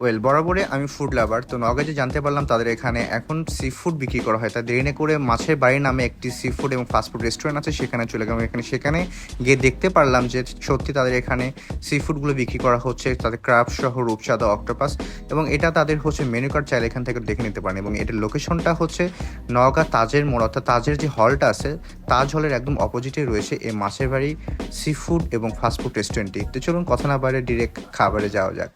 Well বরাবরই আমি food lover তো নগাজে জানতে পারলাম তাদের এখানে এখন সি ফুড বিক্রি করা হয়। তাদের এনে করে মাছের বাড়ি নামে একটি সি ফুড এবং ফাস্টফুড রেস্টুরেন্ট আছে, সেখানে চলে গেলাম। এখানে, সেখানে গিয়ে দেখতে পারলাম যে সত্যি তাদের এখানে সি ফুডগুলো বিক্রি করা হচ্ছে। তাদের ক্রাফ সহ রূপচাঁদা অক্টোপাস এবং এটা তাদের হচ্ছে মেনু কার্ড চাইলে এখান থেকে দেখে নিতে পারেন। এবং এটার লোকেশনটা হচ্ছে নওগাঁ তাজের মোড়, অর্থাৎ তাজের যে হলটা আছে, তাজ হলের একদম অপোজিটে রয়েছে এই মাছের বাড়ি সি ফুড এবং ফাস্টফুড রেস্টুরেন্টটি তো চলুন, কথা না বাইরে ডিরেক্ট খাবারে যাওয়া যাক।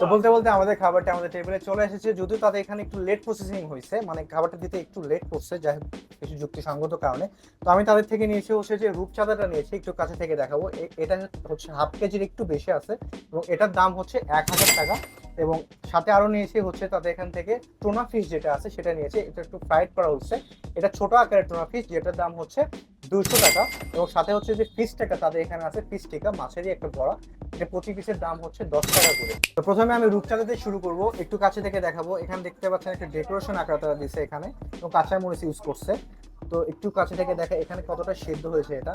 তো বলতে বলতে আমাদের খাবারটা আমাদের টেবিলে চলে এসেছে। যদিও তাদের এখানে একটু লেট প্রসেসিং হয়েছে মানে খাবারটা দিতে একটু লেট করছে, যাই হোক, কিছু যুক্তিসঙ্গত কারণে। তো আমি তাদের থেকে নিয়েছি হচ্ছে যে রূপচাঁদাটা নিয়েছি, একটু কাছে থেকে দেখাবো। এটা হচ্ছে হাফ কেজির একটু বেশি আছে, এবং এটার দাম হচ্ছে এক হাজার টাকা। এবং সাথে আরও নিয়েছি হচ্ছে তাদের এখান থেকে টোনা ফিশ যেটা আছে, সেটা নিয়েছে। এটা একটু ফ্রাইড করা হচ্ছে। এটা ছোট আকারের টোনা ফিশ যেটার দাম হচ্ছে দুশো টাকা এবং সাথে হচ্ছে যে ফিশ টাকা তাদের এখানে আছে ফিশ টিকা, মাছেরই একটা বড়া। এটা প্রতি পিসের দাম হচ্ছে দশ টাকা করে। তো প্রথমে আমি রূপচাঁদাতে শুরু করব, একটু কাছে থেকে দেখাবো। এখানে দেখতে পাচ্ছেন একটা ডেকোরেশন আকার তারা এখানে এবং কাঁচা মরিচ ইউজ করছে। তো একটু কাছে থেকে দেখা, এখানে কতটা সেদ্ধ হয়েছে এটা?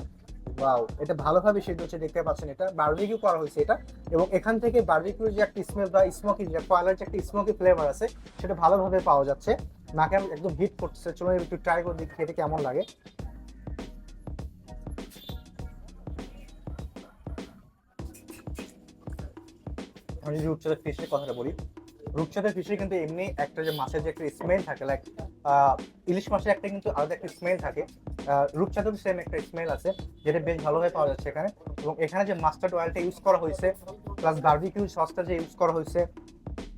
ওয়াও এটা ভালোভাবে সেদ্ধ হচ্ছে, দেখতে পাচ্ছেন এটা। বারবিকিউ করা হয়েছে এটা। এবং এখান থেকে বারবিকিউর যে একটা স্মেল বা স্মোকি যে কয়লার যে একটা স্মোকি ফ্লেভার আছে, সেটা ভালোভাবে পাওয়া যাচ্ছে। নাকে একদম হিট করতেছে চলো একটু ট্রাই করে দেখি খেতে কেমন লাগে। আমি যদি রূপচাঁদের ফিশের কথাটা বলি রূপচাঁদের ফিশে কিন্তু এমনি একটা যে মাছের যে একটা স্মেল থাকে লাইক ইলিশ মাছের একটা কিন্তু আলাদা একটা স্মেল থাকে। আহ, রূপচাঁদেরও সেম একটা স্মেল আছে যেটা বেশ ভালোভাবে পাওয়া যাচ্ছে এখানে। এবং এখানে যে মাস্টার্ড অয়েলটা ইউজ করা হয়েছে প্লাস বার্বিকিউ সসটা যে ইউজ করা হয়েছে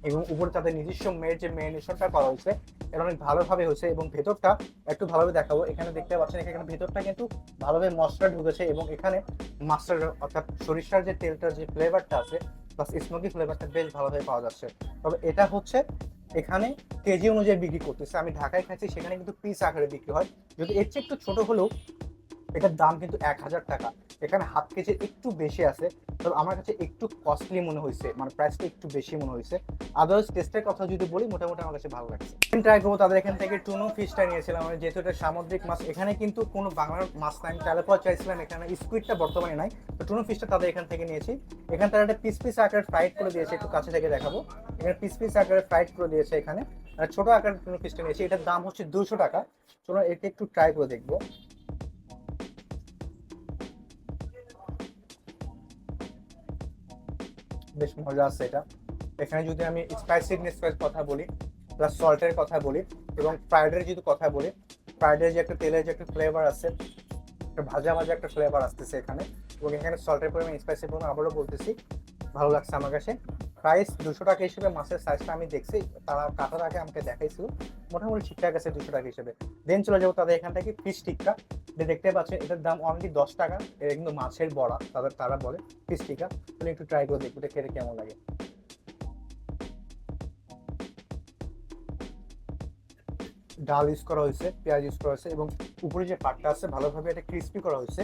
এবং উপরে তাদের নিজস্ব মেয়ের যে মেরিনেশনটা করা হয়েছে এটা অনেক ভালোভাবে হয়েছে এবং ভেতরটা একটু ভালোভাবে দেখাবো। এখানে দেখতে পাচ্ছেন এখানে ভেতরটা কিন্তু ভালোভাবে মশলা ঢুকেছে এবং এখানে মাস্টার অর্থাৎ সরিষার যে তেলটার যে ফ্লেভারটা আছে প্লাস স্মোকি ফ্লেভারটা বেশ ভালোভাবে পাওয়া যাচ্ছে। তবে এটা হচ্ছে এখানে কেজি অনুযায়ী বিক্রি করতেছে। আমি ঢাকায় খাচ্ছি সেখানে কিন্তু পিস আকারে বিক্রি হয়। যদি এর চেয়ে একটু ছোট হলেও এটার দাম কিন্তু এক হাজার টাকা। এখানে হাফ কেজির একটু বেশি আছে, তবে আমার কাছে একটু কস্টলি মনে হয়েছে মানে প্রাইসটা একটু বেশি মনে হয়েছে। আদার্স টেস্টের কথা যদি বলি, মোটামুটি আমার কাছে ভালো লাগছে। ট্রাই করব, তাদের এখান থেকে টুনো ফিশটা নিয়েছিলাম আমি, যেহেতু এটা সামুদ্রিক মাছ, এখানে কিন্তু কোনো বাংলার মাছ নাই, আমি তেলাপোয়া চাইছিলাম, এখানে স্কুইডটা বর্তমানে নাই। তো টুনো ফিশটা তাদের এখান থেকে নিয়েছি। এখানে তারা একটা পিস পিস আকারে ফ্রাইড করে দিয়েছে, একটু কাছে থেকে দেখাবো। এখানে পিস পিস আকারে ফ্রাইড করে দিয়েছে এখানে। ছোট আকারের টুনো ফিশটা নিয়েছি, এটার দাম হচ্ছে দুশো টাকা। চলো এটা একটু ট্রাই করে দেখব। বেশ মজা আছে এটা। এখানে যদি আমি স্পাইসিনেস কথা বলি প্লাস সল্টের কথা বলি, এবং ফ্রাইডের যদি কথা বলি ফ্রাইডের যে একটা তেলের যে একটা ফ্লেভার আছে, একটা ভাজা ভাজা একটা ফ্লেভার আসতেছে এখানে। এবং এখানে সল্টের পরিমাণ স্পাইসির পরিমাণ আবারও বলতেছি, ভালো লাগছে আমার কাছে। প্রাইস দুশো টাকা হিসেবে মাছের সাইজটা আমি দেখছি, তারা কাটার আগে আমাকে দেখাইছিল। মোটামুটি ঠিকঠাক আছে দুশো টাকা হিসেবে। দেন চলে যাব তাদের এখান থেকে ফিশ টিক্কা যে দেখতে পাচ্ছেন, এটার দাম অনলি দশ টাকা। এটা কিন্তু মাছের বড়া, তাদের, তারা বলে ফিশ টিক্কা তাহলে একটু ট্রাই করে দেখব খেতে কেমন লাগে। ডাল ইউজ করা হয়েছে, পেঁয়াজ ইউজ করা হয়েছে এবং উপরে যে পাটটা আছে, ভালোভাবে এটা ক্রিস্পি করা হয়েছে।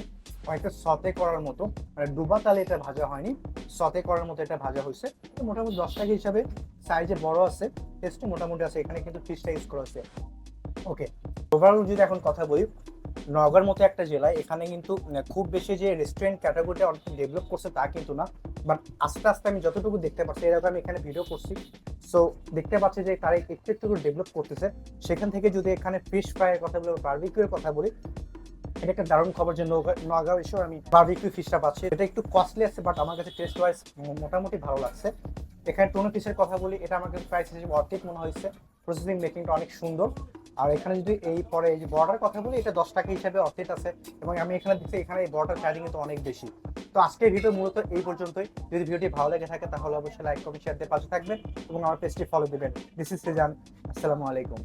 অনেকটা সতে করার মতো। মানে ডুবা তালে এটা ভাজা হয়নি। সতে করার মতো এটা ভাজা হয়েছে। তো মোটামুটি দশ টাকা হিসাবে সাইজে বড় আছে। টেস্টও মোটামুটি আছে। এখানে কিন্তু ফিশটা ইউজ করা হয়েছে। ওকে ওভারঅল যদি এখন কথা বলি নগর মতো একটা জেলায় এখানে কিন্তু খুব বেশি যে রেস্টুরেন্ট ক্যাটাগরিটা ডেভেলপ করছে তা কিন্তু না। বাট আস্তে আস্তে আমি যতটুকু দেখতে পাচ্ছি এরকম আমি এখানে ভিডিও করছি। সো দেখতে পাচ্ছি যে তারা একটু একটু ডেভেলপ করতেছে। সেখান থেকে যদি এখানে ফিশ ফ্রাইয়ের কথা বলি বার্বিকিউর কথা বলি এটা একটা দারুণ খবর যে নগাঁও এসেও আমি বার্বিকিউ ফিশটা পাচ্ছি। এটা একটু কস্টলি আছে বাট আমার কাছে টেস্ট ওয়াইজ মোটামুটি ভালো লাগছে। এখানে টোনো ফিশের কথা বলি, এটা আমার কাছে প্রাইস হিসেবে অর্ধেক মনে হয়েছে। প্রসেসিং মেকিংটা অনেক সুন্দর। আর এখানে যদি এই পরে এই যে বর্ডার কথা বলি, এটা দশ টাকা হিসাবে অর্ধেক আছে। এবং আমি এখানে দেখছি এখানে এই বর্ডার চার্জিং কিন্তু অনেক বেশি। তো আজকের ভিডিও মূলত এই পর্যন্তই। যদি ভিডিওটি ভালো লেগে থাকে, তাহলে অবশ্যই লাইক কমেন্ট শেয়ার দিয়ে পাশে থাকবেন এবং আমার পেজটি ফলো দেবেন। দিস ইজ সেজান আসসালামু আলাইকুম